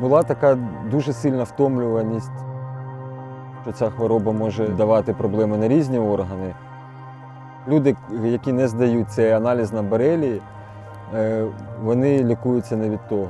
Була така дуже сильна втомлюваність, що ця хвороба може давати проблеми на різні органи. Люди, які не здають цей аналіз на борелії, е, вони лікуються не від того.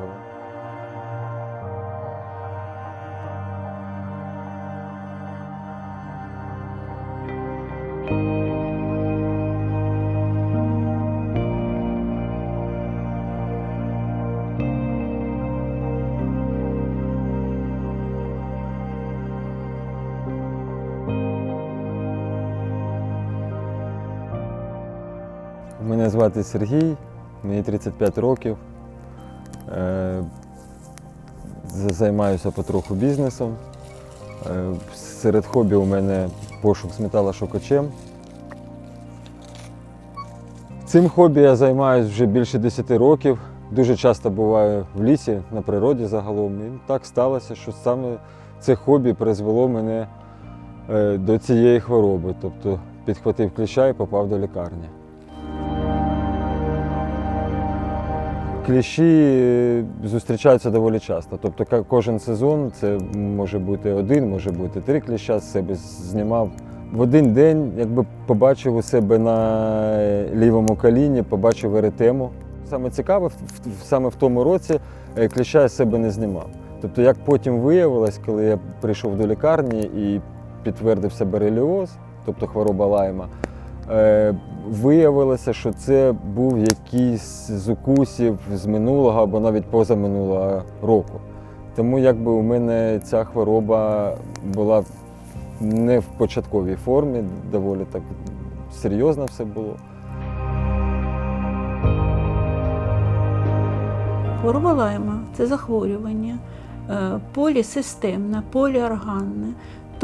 Звати Сергій, мені 35 років. Е, Займаюся потроху бізнесом. Е, Серед хобі у мене пошук з металошукачем. Цим хобі я займаюся вже більше 10 років. Дуже часто буваю в лісі, на природі загалом. І так сталося, що саме це хобі призвело мене е, до цієї хвороби. Тобто підхватив кліща і попав до лікарні. Кліщі е, зустрічаються доволі часто. Тобто кожен сезон це може бути один, може бути три кліща з себе знімав. В один день, якби побачив у себе на лівому коліні, побачив еретему. Саме цікаве, саме в тому році е, кліща я себе не знімав. Тобто, як потім виявилось, коли я прийшов до лікарні і підтвердився бореліоз, тобто хвороба лайма, Е, Виявилося, що це був якийсь з укусів з минулого або навіть позаминулого року. Тому якби у мене ця хвороба була не в початковій формі, доволі так серйозно все було. Хвороба лайма це захворювання е, полісистемне, поліорганне,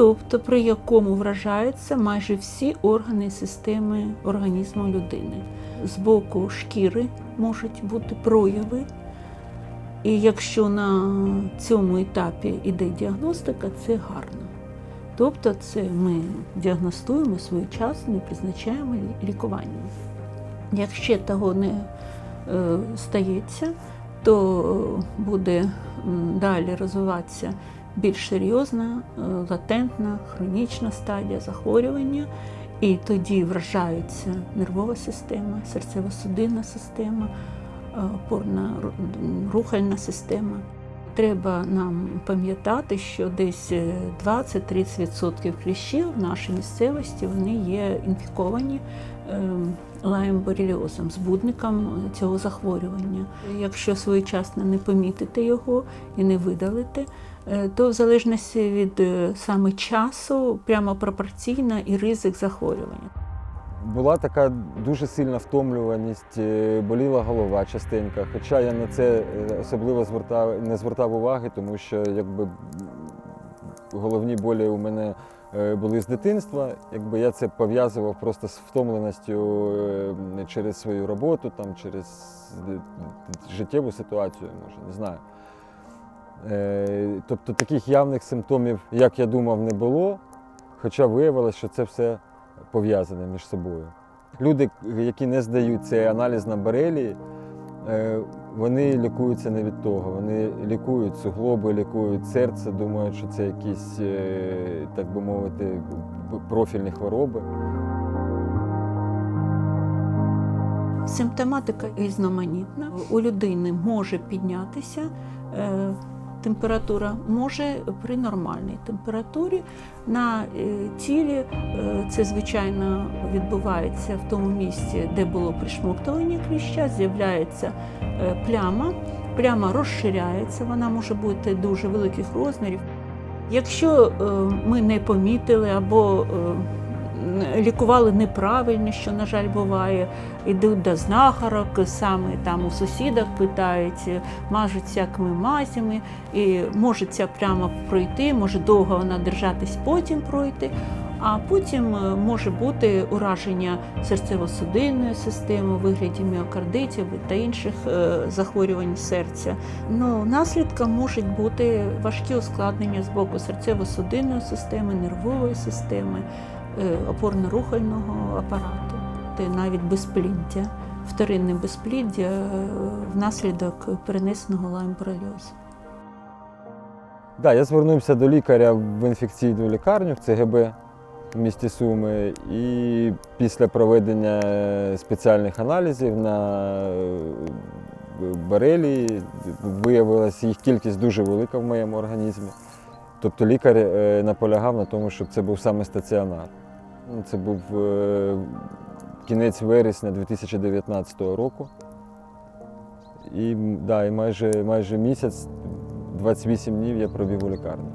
тобто при якому вражаються майже всі органи системи організму людини. З боку шкіри можуть бути прояви. І якщо на цьому етапі йде діагностика, це гарно. Тобто це ми діагностуємо своєчасно і призначаємо лікування. Якщо того не е, стається, то буде далі розвиватися більш серйозна, е, латентна, хронічна стадія захворювання, і тоді вражаються нервова система, серцево-судинна система, е, опорна рухальна система. Треба нам пам'ятати, що десь е, 20-30% кліщів в нашій місцевості вони є інфіковані ем, лаймбореліозом, збудником цього захворювання. Якщо своєчасно не помітити його і не видалити, е, то в залежності від е, саме часу прямо пропорційна і ризик захворювання. Була така дуже сильна втомлюваність, е, боліла голова частенько. Хоча я на це е, особливо звертав, не звертав уваги, тому що якби головні болі у мене е, були з дитинства. Якби я це пов'язував просто з втомленістю е, через свою роботу, там, через е, життєву ситуацію, може, не знаю. Е, Тобто таких явних симптомів, як я думав, не було, хоча виявилося, що це все пов'язане між собою. Люди, які не здають цей аналіз на борелії, е, вони лікуються не від того. Вони лікують суглоби, лікують серце, думають, що це якісь, е, так би мовити, профільні хвороби. Симптоматика різноманітна. У людини може піднятися температура, може при нормальній температурі. На е, тілі е, це звичайно відбувається в тому місці, де було пришмоктування кліща, з'являється е, пляма. Пляма розширяється, вона може бути дуже великих розмірів. Якщо ми не помітили або лікували неправильно, що, на жаль, буває, йдуть до знахарок, саме там у сусідах питають, мажуть всякими мазями, і може ця пляма пройти, може довго вона держатись, потім пройти. А потім е, може бути ураження серцево-судинної системи вигляді міокардитів та інших е, захворювань серця. Ну, наслідком можуть бути важкі ускладнення з боку серцево-судинної системи, нервової системи, е, опорно-рухального апарату, та навіть безпліддя, вторинне безпліддя е, внаслідок перенесеного лаймборельозу. Да, я звернувся до лікаря в інфекційну лікарню в ЦГБ в місті Суми, і після проведення спеціальних аналізів на е, борелії виявилася їх кількість дуже велика в моєму організмі. Тобто лікар е, наполягав на тому, щоб це був саме стаціонар. Ну, Це був е, кінець вересня 2019 року. І, да, і майже, майже місяць, 28 днів я пробіг у лікарні.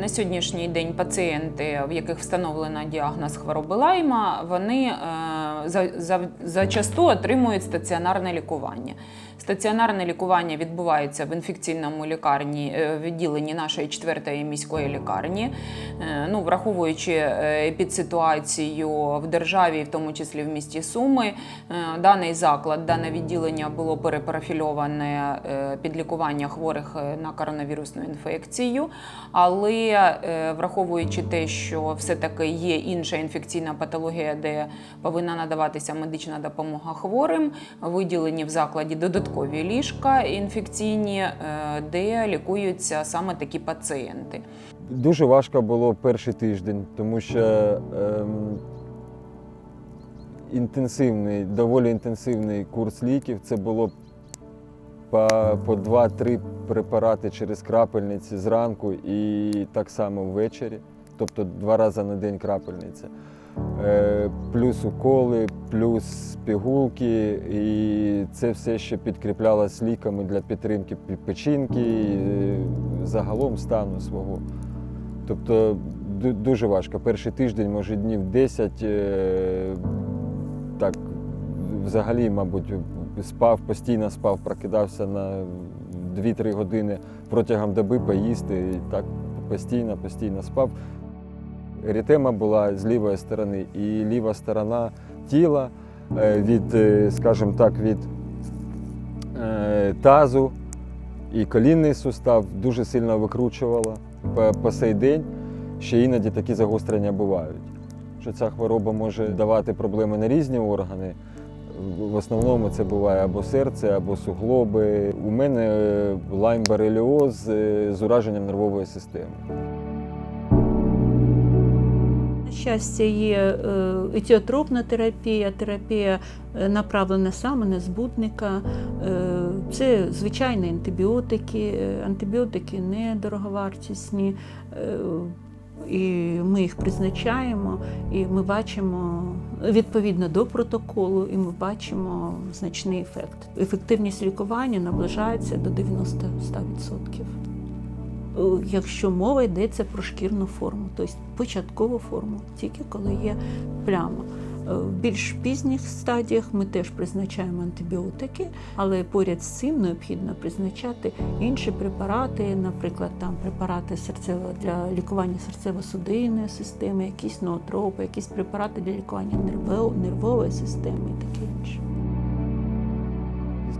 На сьогоднішній день пацієнти, в яких встановлено діагноз хвороби лайма, вони е, за, за, зачасту отримують стаціонарне лікування. Стаціонарне лікування відбувається в інфекційному лікарні е, відділенні нашої четвертої міської лікарні. Е, Ну, враховуючи е, епідситуацію в державі, в тому числі в місті Суми, даний заклад, дане відділення було перепрофільоване під лікування хворих на коронавірусну інфекцію. Але враховуючи те, що все-таки є інша інфекційна патологія, де повинна надаватися медична допомога хворим, виділені в закладі додаткові ліжка інфекційні, е, де лікуються саме такі пацієнти. Дуже важко було перший тиждень, тому що ем, інтенсивний, доволі інтенсивний курс ліків. Це було по, по 2-3 препарати через крапельниці зранку і так само ввечері, тобто два рази на день крапельниця. Е, плюс уколи, плюс пігулки, і це все ще підкріплялось ліками для підтримки печінки, і, е, загалом стану свого. Тобто дуже важко. Перший тиждень, може, днів 10, е, так, взагалі, мабуть, спав, постійно спав, прокидався на 2-3 години протягом доби поїсти. І так постійно, постійно спав. Ерітема була з лівої сторони, і ліва сторона тіла е, від, е, скажімо так, від е, тазу і колінний сустав дуже сильно викручувала по, сей день. Ще іноді такі загострення бувають. Що ця хвороба може давати проблеми на різні органи. В основному це буває або серце, або суглоби. У мене лайм-бареліоз е, з ураженням нервової системи. Щастя, є е, етіотропна терапія, терапія е, направлена саме на збудника. Е, Це звичайні антибіотики, антибіотики не дороговартісні. е, І ми їх призначаємо, і ми бачимо відповідно до протоколу, і ми бачимо значний ефект. Ефективність лікування наближається до 90-100%. Е, якщо мова йдеться про шкірну форму, тобто початкову форму, тільки коли є пляма. Е, В більш пізніх стадіях ми теж призначаємо антибіотики, але поряд з цим необхідно призначати інші препарати, наприклад, там препарати серцево для лікування серцево-судинної системи, якісь ноотропи, якісь препарати для лікування нерво- нервової системи і таке інше.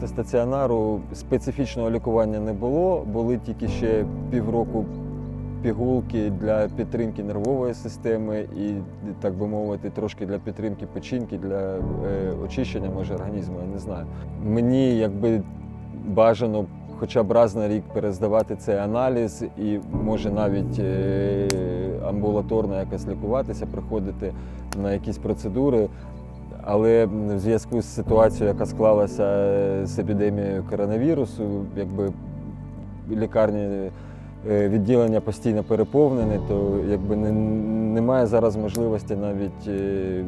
Після стаціонару специфічного лікування не було, були тільки ще півроку пігулки для підтримки нервової системи і, так би мовити, трошки для підтримки печінки, для е, очищення може організму, я не знаю. Мені якби бажано хоча б раз на рік перездавати цей аналіз і може навіть е, амбулаторно якось лікуватися, приходити на якісь процедури. Але в зв'язку з ситуацією, яка склалася е, з епідемією коронавірусу, якби лікарні е, відділення постійно переповнені, то якби не, немає зараз можливості навіть е,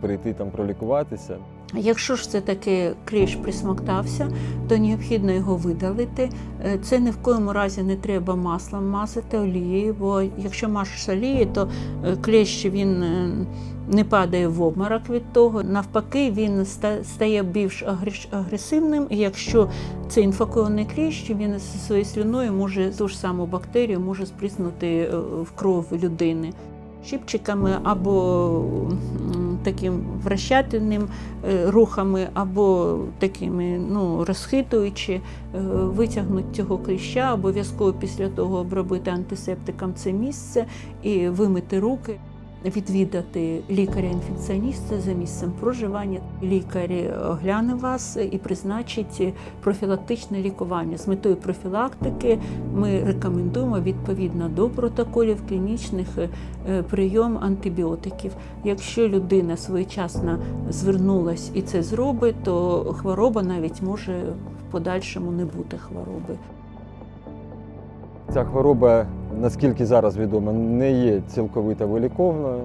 прийти там пролікуватися. Якщо ж все-таки кліщ присмоктався, то необхідно його видалити. Це ні в коєму разі не треба маслом мазати олією, бо якщо мажеш олією, то кліщ він не падає в обморок від того. Навпаки, він стає більш агресивним. І якщо це інфікований кліщ, він зі своєю слюною може ту ж саму бактерію може сприснути е, в кров людини. Щипчиками або таким вращательним е, рухами, або такими ну, розхитуючи, е, витягнути цього кліща, обов'язково після того обробити антисептиком це місце і вимити руки. Відвідати лікаря-інфекціоніста за місцем проживання. Лікар огляне вас і призначить профілактичне лікування. З метою профілактики ми рекомендуємо відповідно до протоколів клінічних е, прийом антибіотиків. Якщо людина своєчасно звернулась і це зробить, то хвороба навіть може в подальшому не бути хвороби. Ця хвороба, наскільки зараз відомо, не є цілковито виліковною,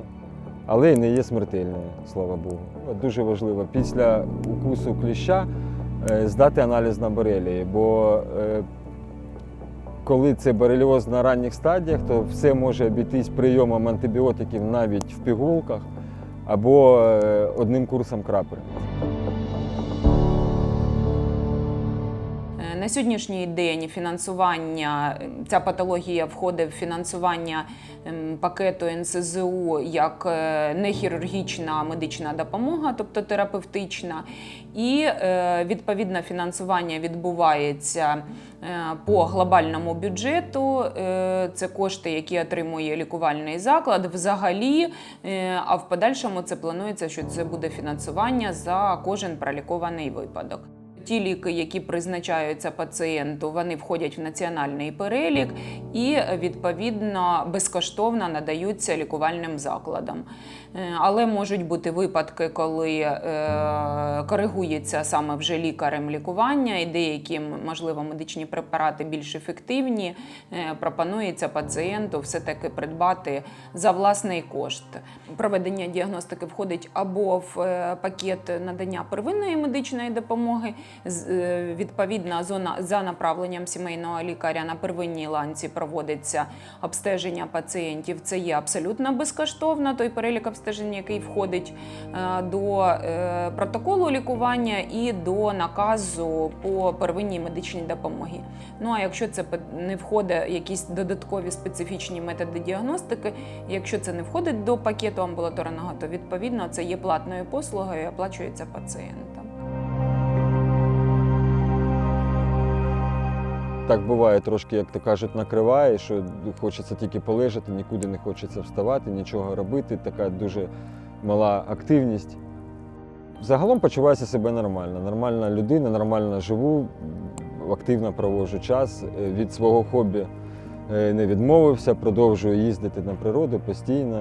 але й не є смертельною, слава Богу. Дуже важливо після укусу кліща е, здати аналіз на борелії, бо е, коли це бореліоз на ранніх стадіях, то все може обійтись прийомом антибіотиків навіть в пігулках або е, одним курсом крапель. На сьогоднішній день фінансування ця патологія входить в фінансування ем, пакету НСЗУ як е, нехірургічна медична допомога, тобто терапевтична, і е, відповідне фінансування відбувається е, по глобальному бюджету. Це кошти, які отримує лікувальний заклад. Взагалі, а в подальшому це планується, що це буде фінансування за кожен пролікований випадок. Ті ліки, які призначаються пацієнту, вони входять в національний перелік і відповідно безкоштовно надаються лікувальним закладам. Е, Але можуть бути випадки, коли е, коригується саме вже лікарем лікування, і деякі, можливо, медичні препарати більш ефективні, е, пропонується пацієнту все-таки придбати за власний кошт. Проведення діагностики входить або в пакет надання первинної медичної допомоги, відповідна зона за направленням сімейного лікаря на первинній ланці проводиться обстеження пацієнтів. Це є абсолютно безкоштовно. Той перелік обстежень, який входить е, до е, протоколу лікування і до наказу по первинній медичній допомогі. Ну а якщо це не входить якісь додаткові специфічні методи діагностики, якщо це не входить до пакету амбулаторного, то відповідно це є платною послугою і оплачується пацієнтам. Так буває трошки, як то кажуть, накриває, що хочеться тільки полежати, нікуди не хочеться вставати, нічого робити. Така дуже мала активність. Загалом почуваюся себе нормально. Нормальна людина, нормально живу, активно проводжу час. Е, Від свого хобі е, не відмовився, продовжую їздити на природу постійно.